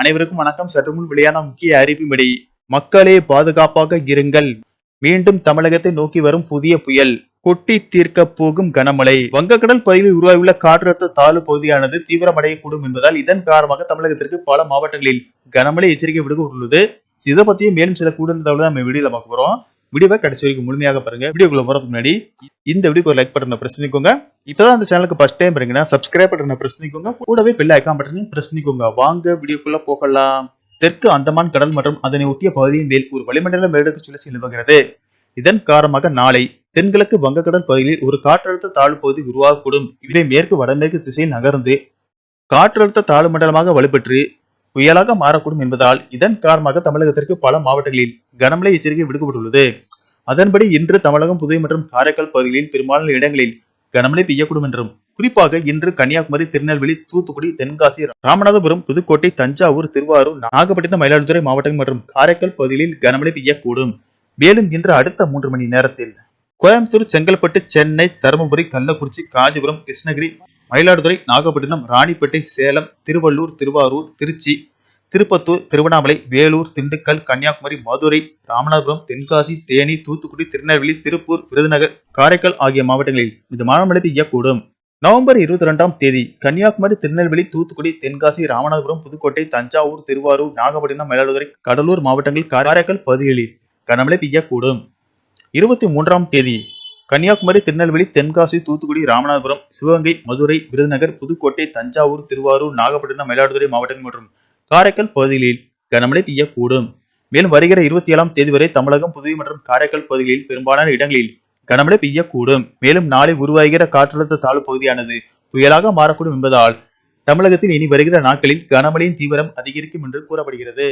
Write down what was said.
அனைவருக்கும் வணக்கம். சற்று முன் வெளியான முக்கிய அறிவிப்படி மக்களே பாதுகாப்பாக இருங்கள். மீண்டும் தமிழகத்தை நோக்கி வரும் புதிய புயல் கொட்டி தீர்க்க போகும் கனமழை. வங்கக்கடல் பகுதியில் உருவாகியுள்ள காற்றழுத்த தாழ்வு பகுதியானது தீவிரமடையக்கூடும் என்பதால் இதன் காரணமாக தமிழகத்திற்கு பல மாவட்டங்களில் கனமழை எச்சரிக்கை விடுக்கப்பட்டுள்ளது. இதை பத்தியும் மேலும் சில கூடுதல் தகவல் நம்ம வீடியோல பார்க்க போறோம். வீடியோவை கடைசி வரைக்கும் முழுமையாக பாருங்க. வீடியோக்குள்ள போறதுக்கு முன்னாடி இந்த வீடியோக்கு ஒரு லைக் பட்டனை பிரஸ் பண்ணிக்கோங்க. இப்பதான் அந்த சேனலுக்கு ஃபர்ஸ்ட் டைம் பாருங்கன்னா சப்ஸ்கிரைப் பட்டனை பிரஸ் பண்ணிக்கோங்க. கூடவே பெல் ஐக்கான் பட்டனையும் பிரஸ் பண்ணிக்கோங்க. வாங்க வீடியோக்குள்ள போகலாம். தெற்கு அந்தமான் கடல் மற்றும் அதனை ஒட்டிய பகுதியின் மேல் ஒரு வளிமண்டல மேலடுக்கு சுழற்சி நிலவுகிறது. இதன் காரணமாக நாளை தென்கிழக்கு வங்கக்கடல் பகுதியில் ஒரு காற்றழுத்த தாழ்வு பகுதி உருவாகக்கூடும். இவை மேற்கு வடமேற்கு திசையில் நகர்ந்து காற்றழுத்த தாழ்வு மண்டலமாக வலுப்பெற்று புயலாக மாறக்கூடும் என்பதால் இதன் காரணமாக தமிழகத்திற்கு பல மாவட்டங்களில் கனமழை எச்சரிக்கை விடுக்கப்பட்டுள்ளது. அதன்படி இன்று தமிழகம் புதுவை மற்றும் காரைக்கால் பகுதிகளில் பெரும்பாலான இடங்களில் கனமழை பெய்யக்கூடும் என்றும் குறிப்பாக இன்று கன்னியாகுமரி திருநெல்வேலி தூத்துக்குடி தென்காசி ராமநாதபுரம் புதுக்கோட்டை தஞ்சாவூர் திருவாரூர் நாகப்பட்டினம் மயிலாடுதுறை மாவட்டங்கள் மற்றும் காரைக்கால் பகுதிகளில் கனமழை பெய்யக்கூடும். மேலும் இன்று அடுத்த மூன்று மணி நேரத்தில் கோயம்புத்தூர் செங்கல்பட்டு சென்னை தருமபுரி கள்ளக்குறிச்சி காஞ்சிபுரம் கிருஷ்ணகிரி மயிலாடுதுறை நாகப்பட்டினம் ராணிப்பேட்டை சேலம் திருவள்ளூர் திருவாரூர் திருச்சி திருப்பத்தூர் திருவண்ணாமலை வேலூர் திண்டுக்கல் கன்னியாகுமரி மதுரை ராமநாதபுரம் தென்காசி தேனி தூத்துக்குடி திருநெல்வேலி திருப்பூர் விருதுநகர் காரைக்கால் ஆகிய மாவட்டங்களில் மிதமான மழை பெய்யக்கூடும் நவம்பர் இருபத்தி ரெண்டாம் தேதி கன்னியாகுமரி திருநெல்வேலி தூத்துக்குடி தென்காசி ராமநாதபுரம் புதுக்கோட்டை தஞ்சாவூர் திருவாரூர் நாகப்பட்டினம் மயிலாடுதுறை கடலூர் மாவட்டங்கள் காரைக்கால் பகுதிகளில் கனமழை பெய்யக்கூடும் இருபத்தி மூன்றாம் தேதி கன்னியாகுமரி திருநெல்வேலி தென்காசி தூத்துக்குடி ராமநாதபுரம் சிவகங்கை மதுரை விருதுநகர் புதுக்கோட்டை தஞ்சாவூர் திருவாரூர் நாகப்பட்டினம் மயிலாடுதுறை மாவட்டங்கள் மற்றும் காரைக்கால் பகுதிகளில் கனமழை பெய்யக்கூடும். மேலும் வருகிற இருபத்தி ஏழாம் தேதி வரை தமிழகம் புதுவை மற்றும் காரைக்கால் பகுதிகளில் பெரும்பாலான இடங்களில் கனமழை பெய்யக்கூடும். மேலும் நாளை உருவாகிற காற்றழுத்த தாழ்வு பகுதியானது புயலாக மாறக்கூடும் என்பதால் தமிழகத்தில் இனி வருகிற நாட்களில் கனமழையின் தீவிரம் அதிகரிக்கும் என்று கூறப்படுகிறது.